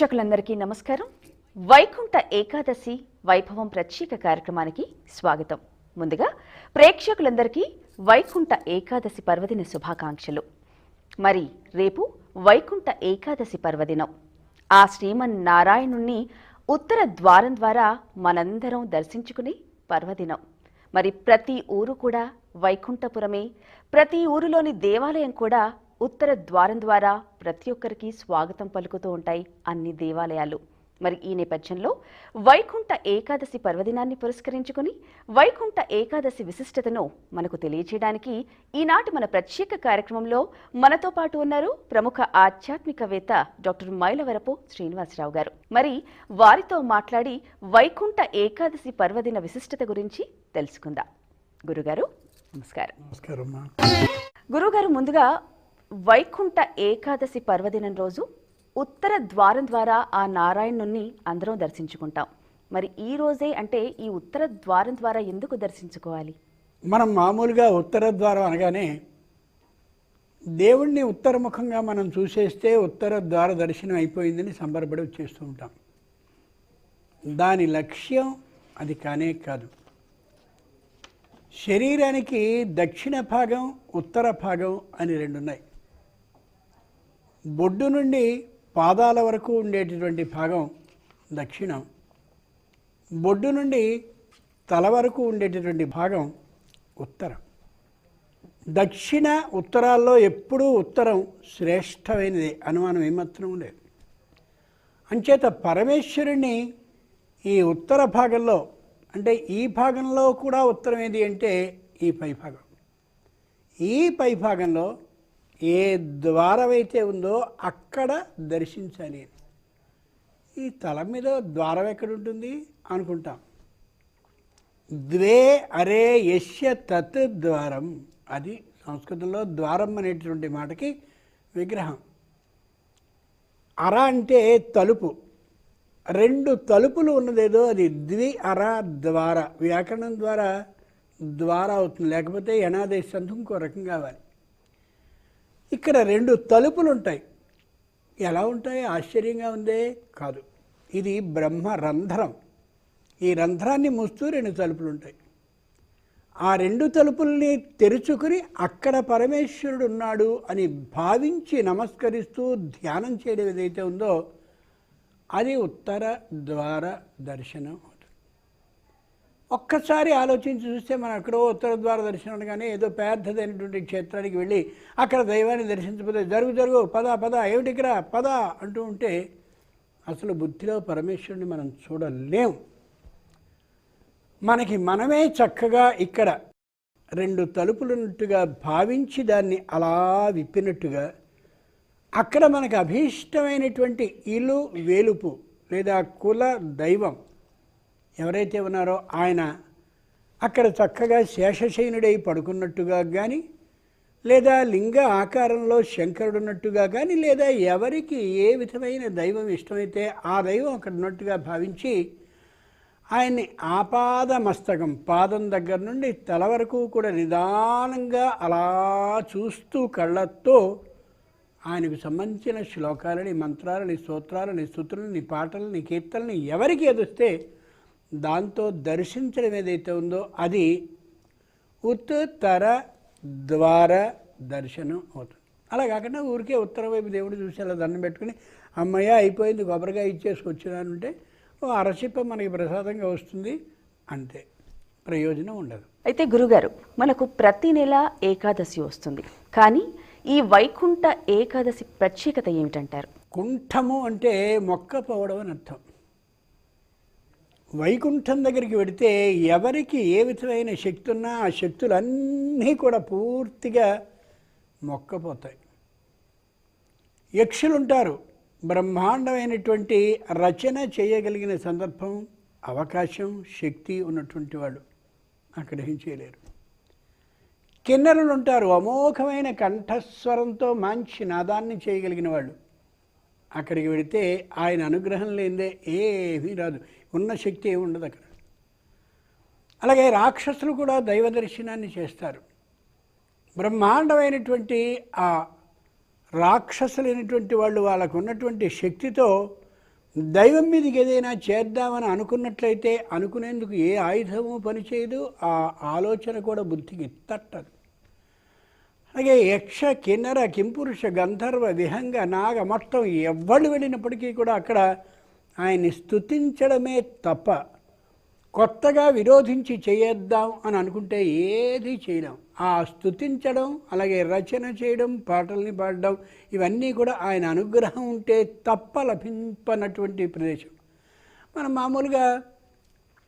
ప్రేక్షకులందరికీ నమస్కారం. వైకుంఠ ఏకాదశి వైభవం ప్రత్యేక కార్యక్రమానికి స్వాగతం. ముందుగా ప్రేక్షకులందరికీ వైకుంఠ ఏకాదశి పర్వదిన శుభాకాంక్షలు. మరి రేపు వైకుంఠ ఏకాదశి పర్వదినం. ఆ శ్రీమన్ నారాయణుణ్ణి ఉత్తర ద్వారం ద్వారా మనందరం దర్శించుకునే పర్వదినం. మరి ప్రతి ఊరు కూడా వైకుంఠపురమే. ప్రతి ఊరిలోని దేవాలయం కూడా ఉత్తర ద్వారం ద్వారా ప్రతి ఒక్కరికి స్వాగతం పలుకుతూ ఉంటాయి అన్ని దేవాలయాలు. మరి ఈ నేపథ్యంలో వైకుంఠ ఏకాదశి పర్వదినాన్ని పురస్కరించుకుని వైకుంఠ ఏకాదశి విశిష్టతను మనకు తెలియజేయడానికి ఈనాటి మన ప్రత్యేక కార్యక్రమంలో మనతో పాటు ఉన్నారు ప్రముఖ ఆధ్యాత్మికవేత్త డాక్టర్ మైలవరపు శ్రీనివాసరావు గారు. మరి వారితో మాట్లాడి వైకుంఠ ఏకాదశి పర్వదిన విశిష్టత గురించి తెలుసుకుందాం. గురుగారు నమస్కారం. నమస్కారం గురుగారు ముందుగా వైకుంఠ ఏకాదశి పర్వదినం రోజు ఉత్తర ద్వారం ద్వారా ఆ నారాయణుణ్ణి అందరం దర్శించుకుంటాం. మరి ఈ రోజే అంటే ఈ ఉత్తర ద్వారం ద్వారా ఎందుకు దర్శించుకోవాలి? మనం మామూలుగా ఉత్తర ద్వారం అనగానే దేవుణ్ణి ఉత్తరముఖంగా మనం చూసేస్తే ఉత్తర ద్వార దర్శనం అయిపోయిందని సంబరపడి వచ్చేస్తూ ఉంటాం. దాని లక్ష్యం అది కానే కాదు. శరీరానికి దక్షిణ భాగం ఉత్తర భాగం అని రెండు ఉన్నాయి బొడ్డు నుండి పాదాల వరకు ఉండేటటువంటి భాగం దక్షిణం. బొడ్డు నుండి తల వరకు ఉండేటటువంటి భాగం ఉత్తరం. దక్షిణ ఉత్తరాల్లో ఎప్పుడూ ఉత్తరం శ్రేష్టమైనది అనుమానం ఏమాత్రం లేదు అంచేత పరమేశ్వరుణ్ణి ఈ ఉత్తర భాగంలో అంటే ఈ భాగంలో కూడా ఉత్తరం ఏది అంటే ఈ పై భాగం. ఈ పై భాగంలో ఏ ద్వారం అయితే ఉందో అక్కడ దర్శించాలి ఈ తల మీద ద్వారం ఎక్కడ ఉంటుంది అనుకుంటాం. ద్వే అరే యశ్య తత్ ద్వారం. అది సంస్కృతంలో ద్వారం అనేటువంటి మాటకి విగ్రహం. అర అంటే తలుపు. రెండు తలుపులు ఉన్నదేదో అది ద్వి అర ద్వార. వ్యాకరణం ద్వారా ద్వారా అవుతుంది. లేకపోతే యనాదేశంతో ఇంకో రకం కావాలి. ఇక్కడ రెండు తలుపులు ఉంటాయి ఎలా ఉంటాయి? ఆశ్చర్యంగా ఉందే? కాదు. ఇది బ్రహ్మ రంధ్రం. ఈ రంధ్రాన్ని మూస్తూ రెండు తలుపులు ఉంటాయి ఆ రెండు తలుపుల్ని తెరుచుకుని అక్కడ పరమేశ్వరుడు ఉన్నాడు అని భావించి నమస్కరిస్తూ ధ్యానం చేయడం ఏదైతే ఉందో అది ఉత్తర ద్వార దర్శనం. ఒక్కసారి ఆలోచించి చూస్తే మనం ఎక్కడో ఉత్తర ద్వార దర్శనం అనగానే ఏదో పెద్దదైనటువంటి క్షేత్రానికి వెళ్ళి అక్కడ దైవాన్ని దర్శించకపోతే జరుగు జరుగు పద పద ఏమిటి ఇక్కడ? పద అంటూ ఉంటే అసలు బుద్ధిలో పరమేశ్వరుని మనం చూడలేం. మనకి మనమే చక్కగా ఇక్కడ రెండు తలుపులున్నట్టుగా భావించి దాన్ని అలా విప్పినట్టుగా అక్కడ మనకు అభీష్టమైనటువంటి ఇలు వేలుపు లేదా కుల దైవం ఎవరైతే ఉన్నారో ఆయన అక్కడ చక్కగా శేషశయనుడై పడుకున్నట్టుగా కానీ లేదా లింగ ఆకారంలో శంకరుడు ఉన్నట్టుగా కానీ లేదా ఎవరికి ఏ విధమైన దైవం ఇష్టమైతే ఆ దైవం అక్కడ ఉన్నట్టుగా భావించి ఆయన్ని ఆపాద మస్తకం పాదం దగ్గర నుండి తల వరకు కూడా నిదానంగా అలా చూస్తూ కళ్ళతో ఆయనకు సంబంధించిన శ్లోకాలని మంత్రాలని స్తోత్రాలని స్థుతులని పాటలని కీర్తనని ఎవరికి ఎదుస్తే దాంతో దర్శించడం ఏదైతే ఉందో అది ఉత్తర ద్వార దర్శనం అవుతుంది. అలా కాకుండా ఊరికే ఉత్తర వైపు దేవుడు చూసి అలా దండం పెట్టుకుని అమ్మయ్య అయిపోయింది కొబ్బరికాయ ఇచ్చేసుకొచ్చినానంటే ఓ అరచిప్ప మనకి ప్రసాదంగా వస్తుంది అంతే. ప్రయోజనం ఉండదు. అయితే గురుగారు మనకు ప్రతి నెల ఏకాదశి వస్తుంది. కానీ ఈ వైకుంఠ ఏకాదశి ప్రత్యేకత ఏమిటంటారు? కుంఠము అంటే మొక్క పోవడం అని అర్థం. వైకుంఠం దగ్గరికి వెడితే ఎవరికి ఏ విధమైన శక్తి ఉన్నా ఆ శక్తులన్నీ కూడా పూర్తిగా మొక్కపోతాయి. యక్షులు ఉంటారు బ్రహ్మాండమైనటువంటి రచన చేయగలిగిన సందర్భం అవకాశం శక్తి ఉన్నటువంటి వాళ్ళు అక్కడ ఏం చేయలేరు. ఉంటారు అమోఘమైన కంఠస్వరంతో మంచి నాదాన్ని చేయగలిగిన వాళ్ళు. అక్కడికి వెళితే ఆయన అనుగ్రహం లేదే ఏమీ రాదు. ఉన్న శక్తి ఏమి ఉండదు అక్కడ. అలాగే రాక్షసులు కూడా దైవ దర్శనాన్ని చేస్తారు. బ్రహ్మాండమైనటువంటి ఆ రాక్షసులైనటువంటి వాళ్ళు వాళ్ళకు ఉన్నటువంటి శక్తితో దైవం మీదకి ఏదైనా చేద్దామని అనుకున్నట్లయితే అనుకునేందుకు ఏ ఆయుధము పనిచేయదు. ఆ ఆలోచన కూడా బుద్ధికి తట్టదు. అలాగే యక్ష కిన్నర కింపురుష గంధర్వ విహంగ నాగ మొత్తం ఎవ్వడు వెళ్ళినప్పటికీ కూడా అక్కడ ఆయన్ని స్థుతించడమే తప్ప కొత్తగా విరోధించి చేయొద్దాం అని అనుకుంటే ఏది చేయలేం. ఆ స్థుతించడం అలాగే రచన చేయడం పాటల్ని పాడడం ఇవన్నీ కూడా ఆయన అనుగ్రహం ఉంటే తప్ప లభింపనటువంటి ప్రదేశం. మనం మామూలుగా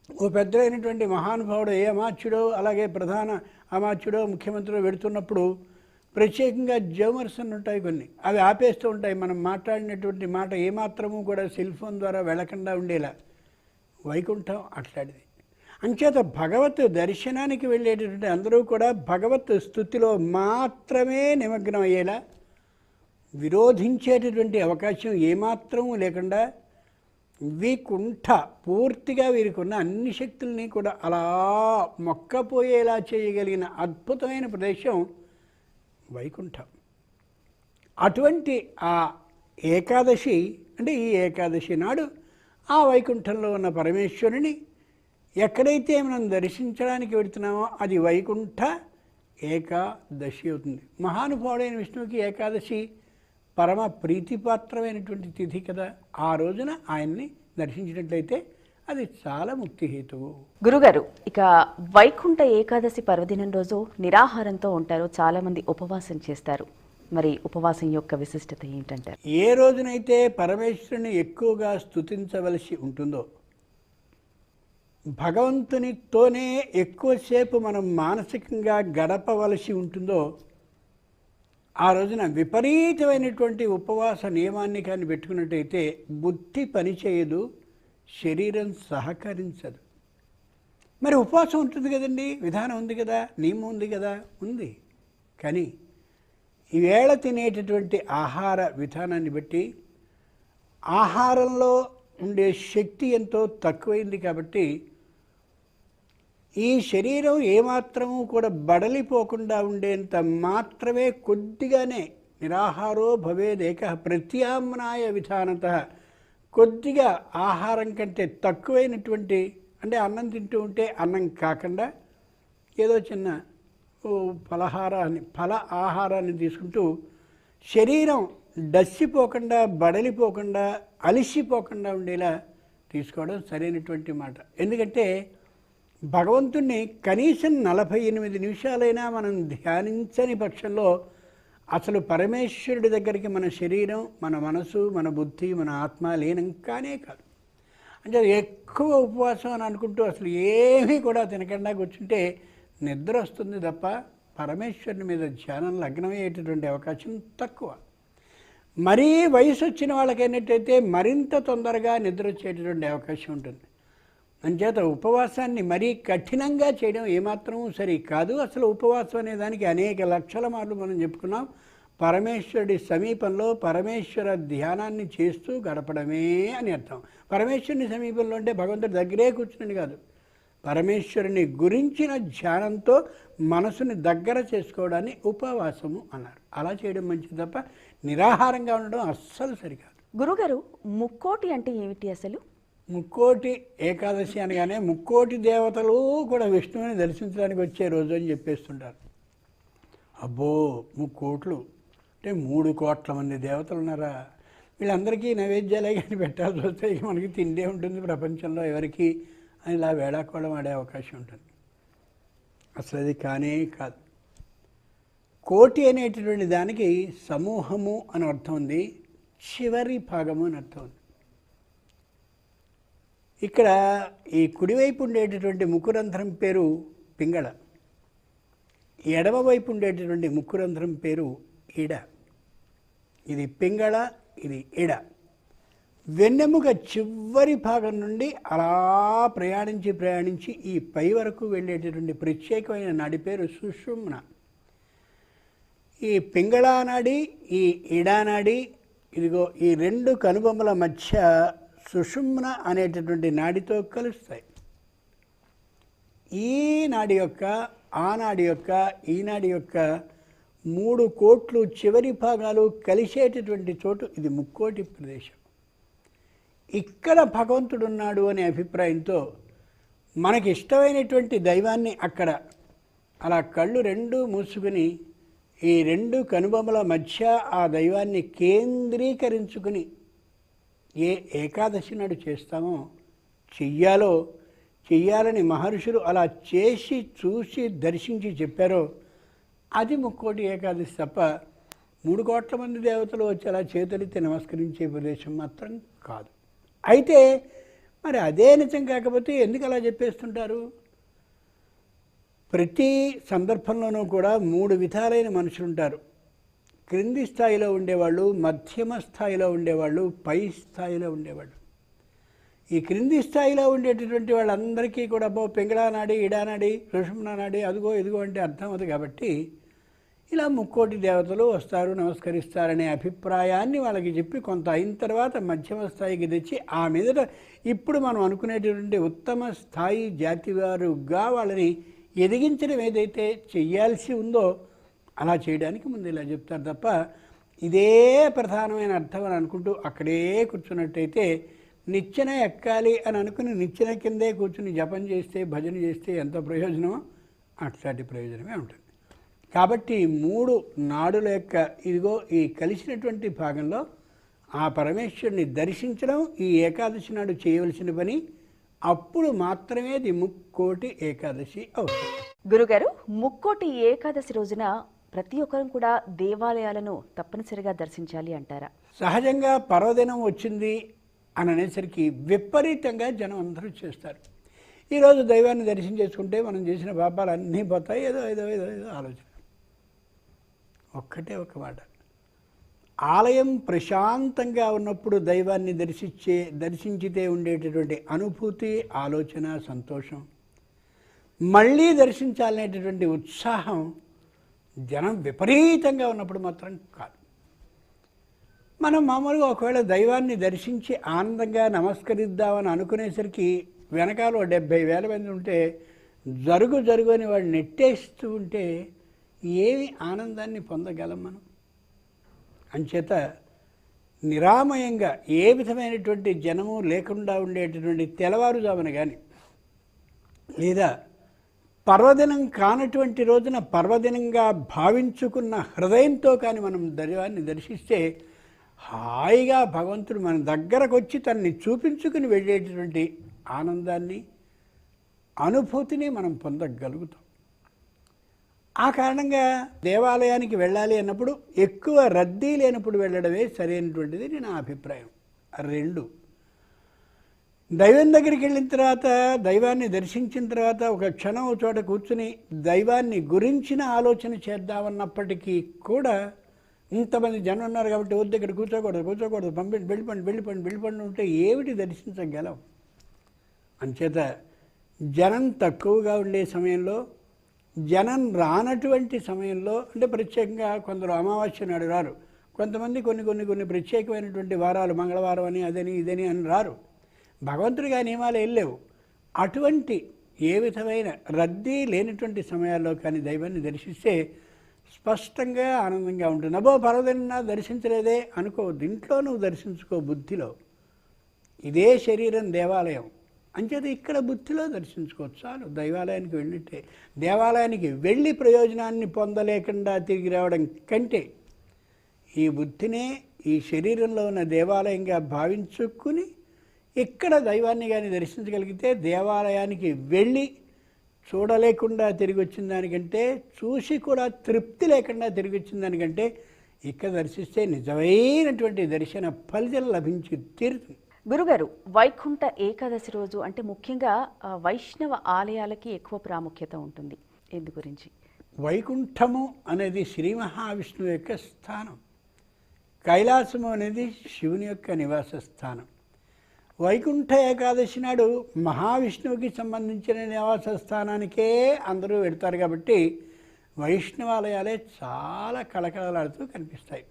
ఓ పెద్దలైనటువంటి మహానుభావుడు ఏ అమాత్యుడో అలాగే ప్రధాన అమాత్యుడో ముఖ్యమంత్రిలో వెడుతున్నప్పుడు ప్రత్యేకంగా జమర్సన్ ఉంటాయి కొన్ని. అవి ఆపేస్తూ ఉంటాయి. మనం మాట్లాడినటువంటి మాట ఏమాత్రము కూడా సెల్ ఫోన్ ద్వారా వెళ్ళకుండా ఉండేలా. వైకుంఠం అట్లాంటిది. అంచేత భగవత్ దర్శనానికి వెళ్ళేటటువంటి అందరూ కూడా భగవత్ స్థుతిలో మాత్రమే నిమగ్నం అయ్యేలా విరోధించేటటువంటి అవకాశం ఏమాత్రము లేకుండా వీకుంఠ పూర్తిగా వీరికున్న అన్ని శక్తుల్ని కూడా అలా మొక్కపోయేలా చేయగలిగిన అద్భుతమైన ప్రదేశం వైకుంఠం. అటువంటి ఆ ఏకాదశి అంటే ఈ ఏకాదశి నాడు ఆ వైకుంఠంలో ఉన్న పరమేశ్వరుని ఎక్కడైతే మనం దర్శించడానికి వెళుతున్నామో అది వైకుంఠ ఏకాదశి అవుతుంది. మహానుభావుడైన విష్ణువుకి ఏకాదశి పరమ ప్రీతిపాత్రమైనటువంటి తిథి కదా. ఆ రోజున ఆయన్ని దర్శించినట్లయితే అది చాలా ముక్తి హేతువు గురుగారు ఇక వైకుంఠ ఏకాదశి పర్వదినం రోజు నిరాహారంతో ఉంటారు చాలా మంది ఉపవాసం చేస్తారు. మరి ఉపవాసం యొక్క విశిష్టత ఏంటంటారు? ఏ రోజునైతే పరమేశ్వరుని ఎక్కువగా స్తుతించవలసి ఉంటుందో భగవంతునితోనే ఎక్కువసేపు మనం మానసికంగా గడపవలసి ఉంటుందో ఆ రోజున విపరీతమైనటువంటి ఉపవాస నియమాన్ని కానీ పెట్టుకున్నట్టయితే బుద్ధి పనిచేయదు శరీరం సహకరించదు. మరి ఉపవాసం ఉంటుంది కదండి విధానం ఉంది కదా నియమం ఉంది కదా ఉంది. కానీ ఈవేళ తినేటటువంటి ఆహార విధానాన్ని బట్టి ఆహారంలో ఉండే శక్తి ఎంతో తక్కువైంది కాబట్టి ఈ శరీరం ఏమాత్రము కూడా బడలిపోకుండా ఉండేంత మాత్రమే కొద్దిగానే నిరాహారో భవేదేక ప్రత్యామ్నాయ విధానత కొద్దిగా ఆహారం కంటే తక్కువైనటువంటి అంటే అన్నం తింటూ ఉంటే అన్నం కాకుండా ఏదో చిన్న ఓ ఫలహారాన్ని ఫల ఆహారాన్ని తీసుకుంటూ శరీరం డస్సిపోకుండా బడలిపోకుండా అలిసిపోకుండా ఉండేలా తీసుకోవడం సరైనటువంటి మాట. ఎందుకంటే భగవంతుణ్ణి కనీసం నలభై ఎనిమిది నిమిషాలైనా మనం ధ్యానించని పక్షంలో అసలు పరమేశ్వరుడి దగ్గరికి మన శరీరం మన మనసు మన బుద్ధి మన ఆత్మ లేనంకానే కాదు. అంటే ఎక్కువ ఉపవాసం అని అనుకుంటూ అసలు ఏమీ కూడా తినకుండా కూర్చుంటే నిద్ర వస్తుంది తప్ప పరమేశ్వరుని మీద ధ్యానం లగ్నమయ్యేటటువంటి అవకాశం తక్కువ. మరీ వయసు వచ్చిన వాళ్ళకి మరింత తొందరగా నిద్ర వచ్చేటటువంటి అవకాశం ఉంటుంది. అంచేత ఉపవాసాన్ని మరీ కఠినంగా చేయడం ఏమాత్రం సరి కాదు. అసలు ఉపవాసం అనే దానికి అనేక లక్షల మార్లు మనం చెప్పుకున్నాం. పరమేశ్వరుడి సమీపంలో పరమేశ్వర ధ్యానాన్ని చేస్తూ గడపడమే అని అర్థం. పరమేశ్వరుని సమీపంలో అంటే భగవంతుడి దగ్గరే కూర్చుని కాదు. పరమేశ్వరుని గురించిన ధ్యానంతో మనసుని దగ్గర చేసుకోవడాన్ని ఉపవాసము అన్నారు. అలా చేయడం మంచిది తప్ప నిరాహారంగా ఉండడం అస్సలు సరికాదు గురుగారు ముక్కోటి అంటే ఏమిటి అసలు? ముక్కోటి ఏకాదశి అనగానే ముక్కోటి దేవతలు కూడా విష్ణువుని దర్శించడానికి వచ్చే రోజు అని చెప్పేస్తుంటారు. అబ్బో ముక్కోట్లు. అంటే మూడు కోట్ల మంది దేవతలు ఉన్నారా? వీళ్ళందరికీ నైవేద్యాలే కానీ పెట్టాల్సి వస్తే మనకి తిండే ఉంటుంది ప్రపంచంలో ఎవరికి అని ఇలా వేళాకోళం ఆడే అవకాశం ఉంటుంది. అసలు అది కానే కాదు. కోటి అనేటటువంటి దానికి సమూహము అని అర్థం ఉంది చివరి భాగము అని అర్థం ఉంది. ఇక్కడ ఈ కుడివైపు ఉండేటటువంటి ముక్కురంధ్రం పేరు పింగళ. ఎడమవైపు ఉండేటటువంటి ముక్కురంధ్రం పేరు ఇడ ఇది పింగళ ఇది ఇడ వెన్నెముక చివరి భాగం నుండి అలా ప్రయాణించి ప్రయాణించి ఈ పై వరకు వెళ్ళేటటువంటి ప్రత్యేకమైన నాడి పేరు సుషుమ్న. ఈ పింగళానాడి ఈ ఇడానాడి ఇదిగో ఈ రెండు కనుబొమ్మల మధ్య సుషుమ్న అనేటటువంటి నాడితో కలుస్తాయి. ఈ నాడి యొక్క ఆనాడి యొక్క ఈనాడి యొక్క మూడు కోట్లు చివరి భాగాలు కలిసేటటువంటి చోటు ఇది ముక్కోటి ప్రదేశం. ఇక్కడ భగవంతుడు ఉన్నాడు అనే అభిప్రాయంతో మనకి ఇష్టమైనటువంటి దైవాన్ని అక్కడ అలా కళ్ళు రెండు మూసుకుని ఈ రెండు కనుబొమ్మల మధ్య ఆ దైవాన్ని కేంద్రీకరించుకుని ఏ ఏకాదశి నాడు చేస్తామో చెయ్యాలో చెయ్యాలని మహర్షులు అలా చేసి చూసి దర్శించి చెప్పారో అది ముక్కోటి ఏకాదశి తప్ప మూడు కోట్ల మంది దేవతలు వచ్చి అలా చేతులెత్తి నమస్కరించే ప్రదేశం మాత్రం కాదు. అయితే మరి అదే నిజం కాకపోతే ఎందుకు అలా చెప్పేస్తుంటారు? ప్రతి సందర్భంలోనూ కూడా మూడు విధాలైన మనుషులు ఉంటారు క్రింది స్థాయిలో ఉండేవాళ్ళు మధ్యమ స్థాయిలో ఉండేవాళ్ళు పై స్థాయిలో ఉండేవాళ్ళు. ఈ క్రింది స్థాయిలో ఉండేటటువంటి వాళ్ళందరికీ కూడా అబ్బో పెంగళానాడి ఇడానాడి సుషుమ్నా అదిగో ఇదిగో అంటే అర్థం అవుతుంది కాబట్టి ఇలా ముక్కోటి దేవతలు వస్తారు నమస్కరిస్తారనే అభిప్రాయాన్ని వాళ్ళకి చెప్పి కొంత అయిన తర్వాత మధ్యమ స్థాయికి తెచ్చి ఆ మీదట ఇప్పుడు మనం అనుకునేటటువంటి ఉత్తమ స్థాయి జాతివారుగా వాళ్ళని ఎదిగించడం ఏదైతే చెయ్యాల్సి ఉందో అలా చేయడానికి ముందు ఇలా చెప్తారు తప్ప ఇదే ప్రధానమైన అర్థం అని అనుకుంటూ అక్కడే కూర్చున్నట్టయితే నిచ్చెన ఎక్కాలి అని అనుకుని నిచ్చెన కిందే కూర్చుని జపం చేస్తే భజన చేస్తే ఎంత ప్రయోజనమో అట్లాంటి ప్రయోజనమే ఉంటుంది. కాబట్టి మూడు నాడుల యొక్క ఇదిగో ఈ కలిసినటువంటి భాగంలో ఆ పరమేశ్వరుని దర్శించడం ఈ ఏకాదశి నాడు చేయవలసిన పని అప్పుడు మాత్రమే ఇది ముక్కోటి ఏకాదశి అవుతుంది. గురుగారు ముక్కోటి ఏకాదశి రోజున ప్రతి ఒక్కరం కూడా దేవాలయాలను తప్పనిసరిగా దర్శించాలి అంటారా? సహజంగా పర్వదినం వచ్చింది అని అనేసరికి విపరీతంగా జనం అందరూ చేస్తారు ఈరోజు దైవాన్ని దర్శనం చేసుకుంటే మనం చేసిన పాపాలు అన్నీ పోతాయి ఏదో ఏదో ఏదో ఏదో ఆలోచన. ఒక్కటే ఒక మాట. ఆలయం ప్రశాంతంగా ఉన్నప్పుడు దైవాన్ని దర్శించే దర్శించితే ఉండేటటువంటి అనుభూతి ఆలోచన సంతోషం మళ్ళీ దర్శించాలనేటటువంటి ఉత్సాహం జనం విపరీతంగా ఉన్నప్పుడు మాత్రం కాదు. మనం మామూలుగా ఒకవేళ దైవాన్ని దర్శించి ఆనందంగా నమస్కరిద్దామని అనుకునేసరికి వెనకాల డెబ్భై వేల మంది ఉంటే జరుగు జరుగు అని వాడు నెట్టేస్తూ ఉంటే ఏమి ఆనందాన్ని పొందగలం మనం? అంచేత నిరామయంగా ఏ విధమైనటువంటి జనము లేకుండా ఉండేటటువంటి తెల్లవారుజామున కానీ లేదా పర్వదినం కానటువంటి రోజున పర్వదినంగా భావించుకున్న హృదయంతో కానీ మనం దైవాన్ని దర్శిస్తే హాయిగా భగవంతుడు మన దగ్గరకు వచ్చి తనని చూపించుకుని వెళ్ళేటటువంటి ఆనందాన్ని అనుభూతిని మనం పొందగలుగుతాం. ఆ కారణంగా దేవాలయానికి వెళ్ళాలి అన్నప్పుడు ఎక్కువ రద్దీ లేనప్పుడు వెళ్ళడమే సరైనటువంటిది నేను నా అభిప్రాయం. రెండు దైవం దగ్గరికి వెళ్ళిన తర్వాత దైవాన్ని దర్శించిన తర్వాత ఒక క్షణం చోట కూర్చుని దైవాన్ని గురించిన ఆలోచన చేద్దామన్నప్పటికీ కూడా ఇంతమంది జనం ఉన్నారు కాబట్టి వద్దు ఇక్కడ కూర్చోకూడదు కూర్చోకూడదు పంపి వెళ్ళిపోండి వెళ్ళిపోండి వెళ్ళిపోండి ఉంటే ఏమిటి దర్శించగలం అంచేత జనం తక్కువగా ఉండే సమయంలో జనం రానటువంటి సమయంలో అంటే ప్రత్యేకంగా కొందరు అమావాస్య నాడు రారు. కొంతమంది కొన్ని కొన్ని కొన్ని ప్రత్యేకమైనటువంటి వారాలు మంగళవారం అని అదని ఇదని అని రారు. భగవంతుడిగా నియమాలు వెళ్ళలేవు అటువంటి ఏ విధమైన రద్దీ లేనటువంటి సమయాల్లో కానీ దైవాన్ని దర్శిస్తే స్పష్టంగా ఆనందంగా ఉంటుంది. అబ్బో పర్వదిన దర్శించలేదే అనుకోవద్దు. ఇంట్లో నువ్వు దర్శించుకో బుద్ధిలో. ఇదే శరీరం దేవాలయం. అంచేత ఇక్కడ బుద్ధిలో దర్శించుకోవచ్చు. చాలు దైవాలయానికి వెళ్ళినట్టే దేవాలయానికి వెళ్ళి ప్రయోజనాన్ని పొందలేకుండా తిరిగి రావడం కంటే ఈ బుద్ధినే ఈ శరీరంలో ఉన్న దేవాలయంగా భావించుకుని ఇక్కడ దైవాన్ని కానీ దర్శించగలిగితే దేవాలయానికి వెళ్ళి చూడలేకుండా తిరిగి వచ్చిన దానికంటే చూసి కూడా తృప్తి లేకుండా తిరిగి వచ్చిన దానికంటే ఇక్కడ దర్శిస్తే నిజమైనటువంటి దర్శన ఫలితం లభించి తీరుతుంది. గురుగారు వైకుంఠ ఏకాదశి రోజు అంటే ముఖ్యంగా వైష్ణవ ఆలయాలకి ఎక్కువ ప్రాముఖ్యత ఉంటుంది. ఎందు గురించి? వైకుంఠము అనేది శ్రీ మహావిష్ణువు యొక్క స్థానం. కైలాసము అనేది శివుని యొక్క నివాస స్థానం. వైకుంఠ ఏకాదశి నాడు మహావిష్ణువుకి సంబంధించిన నివాస స్థానానికే అందరూ వెళ్తారు కాబట్టి వైష్ణవాలయాలే చాలా కళకళలాడుతూ కనిపిస్తాయి.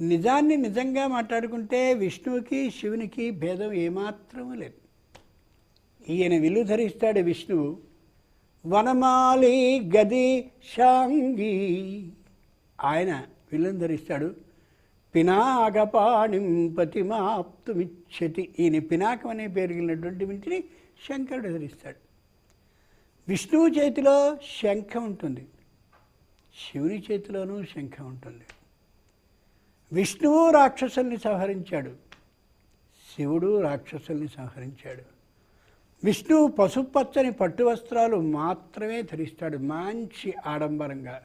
నిజాన్ని నిజంగా మాట్లాడుకుంటే విష్ణువుకి శివునికి భేదం ఏమాత్రమూ లేదు. ఈయన విల్లు ధరిస్తాడు విష్ణువు వనమాలి గది షాంగి ఆయన విల్లును ధరిస్తాడు పినాకపాణిం పతిమాప్తుమిచ్చతి ఈయన పినాకం అనే పేరు కలిగినటువంటి వింటిని శంకరుడు ధరిస్తాడు విష్ణువు చేతిలో శంఖం ఉంటుంది. శివుని చేతిలోనూ శంఖం ఉంటుంది. విష్ణువు రాక్షసుల్ని సంహరించాడు. శివుడు రాక్షసుల్ని సంహరించాడు. విష్ణువు పసుపచ్చని పట్టు వస్త్రాలు మాత్రమే ధరిస్తాడు. మంచి ఆడంబరంగా.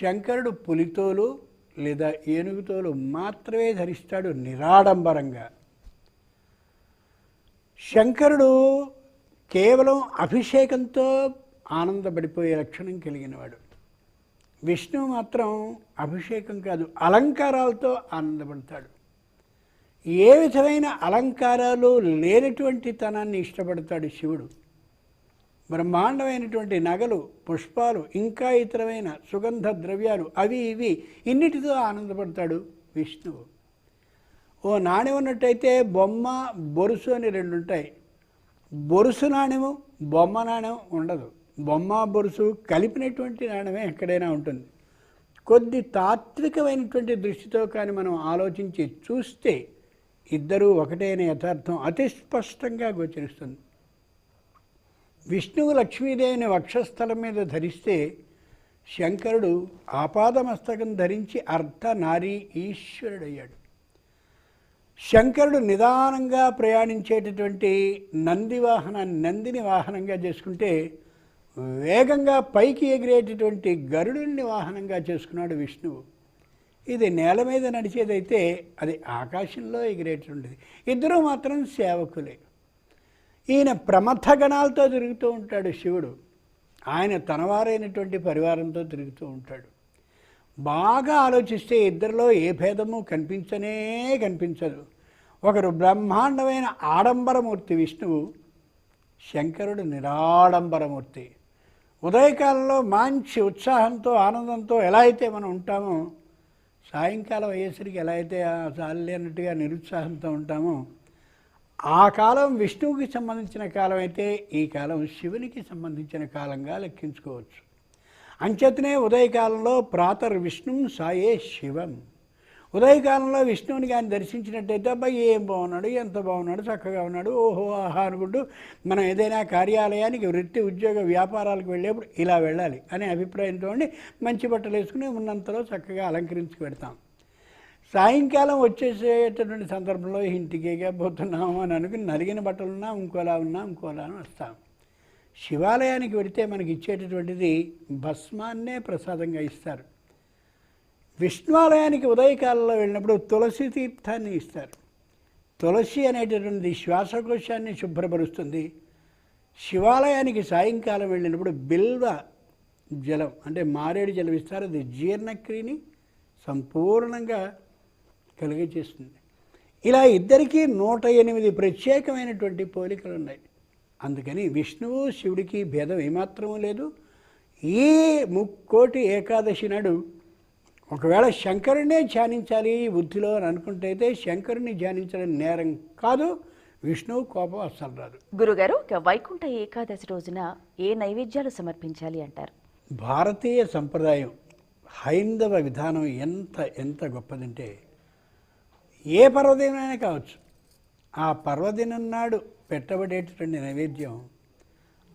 శంకరుడు పులితోలు లేదా ఏనుగుతోలు మాత్రమే ధరిస్తాడు నిరాడంబరంగా. శంకరుడు కేవలం అభిషేకంతో ఆనందపడిపోయే లక్షణం కలిగినవాడు. విష్ణువు మాత్రం అభిషేకం కాదు అలంకారాలతో ఆనందపడతాడు. ఏ విధమైన అలంకారాలు లేనటువంటి తనాన్ని ఇష్టపడతాడు శివుడు. బ్రహ్మాండమైనటువంటి నగలు పుష్పాలు ఇంకా ఇతరమైన సుగంధ ద్రవ్యాలు అవి ఇవి ఇన్నిటితో ఆనందపడతాడు విష్ణువు. ఓ నాణ్యం ఉన్నట్టయితే బొమ్మ బొరుసు అని రెండు ఉంటాయి బొరుసు నాణ్యము బొమ్మ నాణ్యం ఉండదు. బొమ్మ బొరుసు కలిపినటువంటి నాణ్యమే ఎక్కడైనా ఉంటుంది. కొద్ది తాత్వికమైనటువంటి దృష్టితో కానీ మనం ఆలోచించి చూస్తే ఇద్దరూ ఒకటే యథార్థం అతి స్పష్టంగా గోచరిస్తుంది. విష్ణువు లక్ష్మీదేవిని వక్షస్థలం మీద ధరిస్తే శంకరుడు ఆపాదమస్తకం ధరించి అర్ధ నారీ ఈశ్వరుడయ్యాడు. శంకరుడు నిదానంగా ప్రయాణించేటటువంటి నంది వాహనాన్ని నందిని వాహనంగా చేసుకుంటే వేగంగా పైకి ఎగిరేటటువంటి గరుడుని వాహనంగా చేసుకున్నాడు విష్ణువు. ఇది నేల మీద నడిచేదైతే అది ఆకాశంలో ఎగిరేటువంటిది ఇద్దరు మాత్రం సేవకులే. ఈయన ప్రమథ గణాలతో తిరుగుతూ ఉంటాడు శివుడు. ఆయన తనవారైనటువంటి పరివారంతో తిరుగుతూ ఉంటాడు. బాగా ఆలోచిస్తే ఇద్దరిలో ఏ భేదము కనిపించనే కనిపించదు. ఒకరు బ్రహ్మాండమైన ఆడంబరమూర్తి విష్ణువు శంకరుడు నిరాడంబరమూర్తి. ఉదయకాలంలో మంచి ఉత్సాహంతో ఆనందంతో ఎలా అయితే మనం ఉంటామో సాయంకాలం అయ్యేసరికి ఎలా అయితే ఆ చాలే అన్నట్టుగా నిరుత్సాహంతో ఉంటామో ఆ కాలం విష్ణువుకి సంబంధించిన కాలం అయితే ఈ కాలం శివునికి సంబంధించిన కాలంగా లెక్కించుకోవచ్చు. అంచేతనే ఉదయకాలంలో ప్రాతర్ విష్ణుం సాయే శివం. ఉదయకాలంలో విష్ణువుని కానీ దర్శించినట్టయితే అబ్బాయి ఏం బాగున్నాడు ఎంత బాగున్నాడు చక్కగా ఉన్నాడు ఓహో ఆహా అనుకుంటూ మనం ఏదైనా కార్యాలయానికి వృత్తి ఉద్యోగ వ్యాపారాలకు వెళ్ళేప్పుడు ఇలా వెళ్ళాలి అనే అభిప్రాయంతో మంచి బట్టలు వేసుకుని ఉన్నంతలో చక్కగా అలంకరించి పెడతాం. సాయంకాలం వచ్చేసేటటువంటి సందర్భంలో ఇంటికేగా పోతున్నాము అని అనుకుని నలిగిన బట్టలున్నా ఇంకోలా ఉన్నా ఇంకోలా అని వస్తాం. శివాలయానికి వెడితే మనకి ఇచ్చేటటువంటిది భస్మాన్నే ప్రసాదంగా ఇస్తారు. విష్ణువాలయానికి ఉదయకాలంలో వెళ్ళినప్పుడు తులసి తీర్థాన్ని ఇస్తారు. తులసి అనేటటువంటి శ్వాసకోశాన్ని శుభ్రపరుస్తుంది. శివాలయానికి సాయంకాలం వెళ్ళినప్పుడు బిల్వ జలం అంటే మారేడు జలం ఇస్తారు. అది జీర్ణక్రియని సంపూర్ణంగా కలిగజేస్తుంది. ఇలా ఇద్దరికీ నూట ఎనిమిది ప్రత్యేకమైనటువంటి పోలికలు ఉన్నాయి అందుకని విష్ణువు శివుడికి భేదం ఏమాత్రమూ లేదు. ఈ ముక్కోటి ఏకాదశి నాడు ఒకవేళ శంకరుడినే ధ్యానించాలి బుద్ధిలో అని అనుకుంటే అయితే శంకరుని ధ్యానించడం నేరం కాదు విష్ణువు కోపం అస్సలు రాదు. గురుగారు వైకుంఠ ఏకాదశి రోజున ఏ నైవేద్యాలు సమర్పించాలి అంటారు? భారతీయ సంప్రదాయం హైందవ విధానం ఎంత ఎంత గొప్పదంటే ఏ పర్వదినమైనా కావచ్చు. ఆ పర్వదినం నాడు పెట్టబడేటటువంటి నైవేద్యం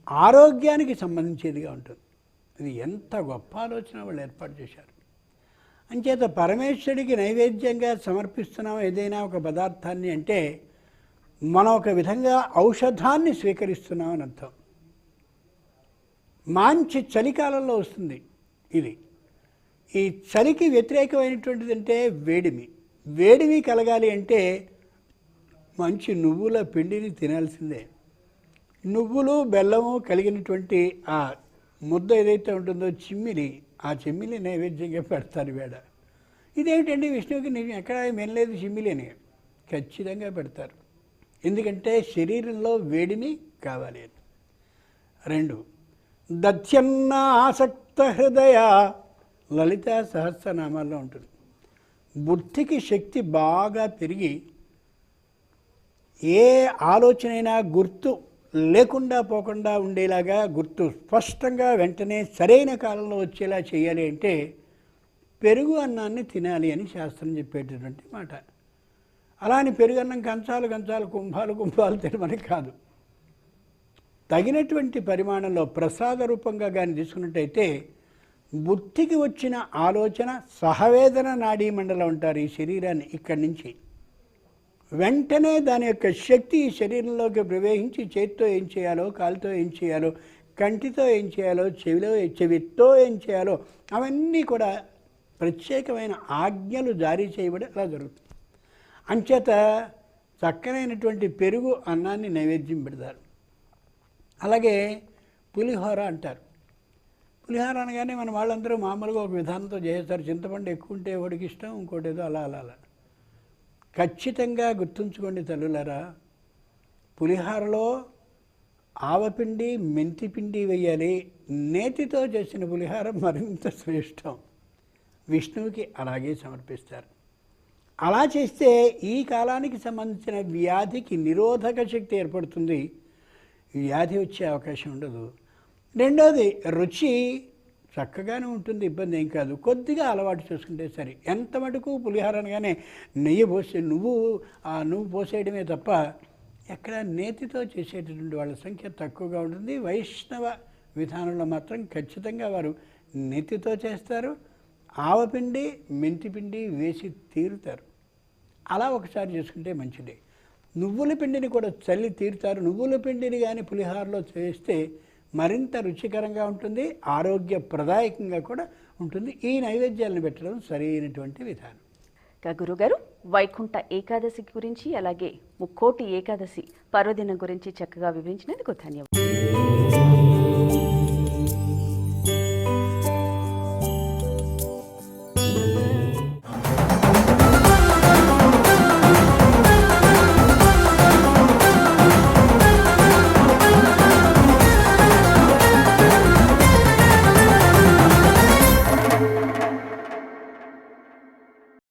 ఆరోగ్యానికి సంబంధించేదిగా ఉంటుంది. ఇది ఎంత గొప్ప ఆలోచన వాళ్ళు ఏర్పాటు చేశారు. అంచేత పరమేశ్వరుడికి నైవేద్యంగా సమర్పిస్తున్నాం ఏదైనా ఒక పదార్థాన్ని అంటే మనం ఒక విధంగా ఔషధాన్ని స్వీకరిస్తున్నాం అని అర్థం. మంచి చలికాలంలో వస్తుంది ఇది. ఈ చలికి వ్యతిరేకమైనటువంటిది అంటే వేడిమి. వేడివి కలగాలి అంటే మంచి నువ్వుల పిండిని తినాల్సిందే. నువ్వులు బెల్లము కలిగినటువంటి ఆ ముద్ద ఏదైతే ఉంటుందో చిమ్మిలి ఆ చిమ్మిలి నైవేద్యంగా పెడతారు వేడ. ఇదేమిటండి విష్ణువుకి నేను ఎక్కడ వినలేదు చిమ్మిలి అని ఖచ్చితంగా పెడతారు. ఎందుకంటే శరీరంలో వేడిని కావాలి అని. రెండు దత్యన్న ఆసక్త హృదయ లలిత సహస్రనామాల్లో ఉంటుంది. బుద్ధికి శక్తి బాగా పెరిగి ఏ ఆలోచనైనా గుర్తు లేకుండా పోకుండా ఉండేలాగా గుర్తు స్పష్టంగా వెంటనే సరైన కాలంలో వచ్చేలా చేయాలి అంటే పెరుగు అన్నాన్ని తినాలి అని శాస్త్రం చెప్పేటటువంటి మాట. అలా అని పెరుగు అన్నం కంచాలు కంచాలు కుంభాలు కుంభాలు తినమని కాదు. తగినటువంటి పరిమాణంలో ప్రసాద రూపంగా కానీ తీసుకున్నట్టయితే బుద్ధికి వచ్చిన ఆలోచన సహవేదన నాడీ మండలం ఉంటారు ఈ శరీరాన్ని ఇక్కడి నుంచి. వెంటనే దాని యొక్క శక్తి ఈ శరీరంలోకి ప్రవేశించి చేతితో ఏం చేయాలో కాలుతో ఏం చేయాలో కంటితో ఏం చేయాలో చెవిలో చెవితో ఏం చేయాలో అవన్నీ కూడా ప్రత్యేకమైన ఆజ్ఞలు జారీ చేయబడి అలా జరుగుతుంది. అంచేత చక్కనైనటువంటి పెరుగు అన్నాన్ని నైవేద్యం పెడతారు. అలాగే పులిహోర అంటారు. పులిహోర అనగానే మన వాళ్ళందరూ మామూలుగా ఒక విధానంతో చేస్తారు. చింతపండు ఎక్కువ ఉంటే వాడికి ఇష్టం? ఇంకోటి ఏదో అలా అలా అలా. ఖచ్చితంగా గుర్తుంచుకోండి తల్లులరా పులిహోరలో ఆవపిండి మెంతిపిండి వేయాలి. నేతితో చేసిన పులిహోర మరింత శ్రేష్టం. విష్ణువుకి అలాగే సమర్పిస్తారు. అలా చేస్తే ఈ కాలానికి సంబంధించిన వ్యాధికి నిరోధక శక్తి ఏర్పడుతుంది. వ్యాధి వచ్చే అవకాశం ఉండదు. రెండోది రుచి చక్కగానే ఉంటుంది ఇబ్బంది ఏం కాదు. కొద్దిగా అలవాటు చేసుకుంటే సరే. ఎంత మటుకు పులిహోర అనగానే నెయ్యి పోసే నువ్వు ఆ నువ్వు పోసేయడమే తప్ప ఎక్కడ నేతితో చేసేటటువంటి వాళ్ళ సంఖ్య తక్కువగా ఉంటుంది. వైష్ణవ విధానంలో మాత్రం ఖచ్చితంగా వారు నెత్తితో చేస్తారు. ఆవపిండి మెంతిపిండి వేసి తీరుతారు. అలా ఒకసారి చేసుకుంటే మంచిది. నువ్వుల పిండిని కూడా చల్లి తీరుతారు. నువ్వుల పిండిని కానీ పులిహారలో చేస్తే మరింత రుచికరంగా ఉంటుంది ఆరోగ్యప్రదాయకంగా కూడా ఉంటుంది. ఈ నైవేద్యాలను పెట్టడం సరైనటువంటి విధానం. ఇక గురుగారు వైకుంఠ ఏకాదశి గురించి అలాగే ముక్కోటి ఏకాదశి పర్వదినం గురించి చక్కగా వివరించినందుకు ధన్యవాదాలు.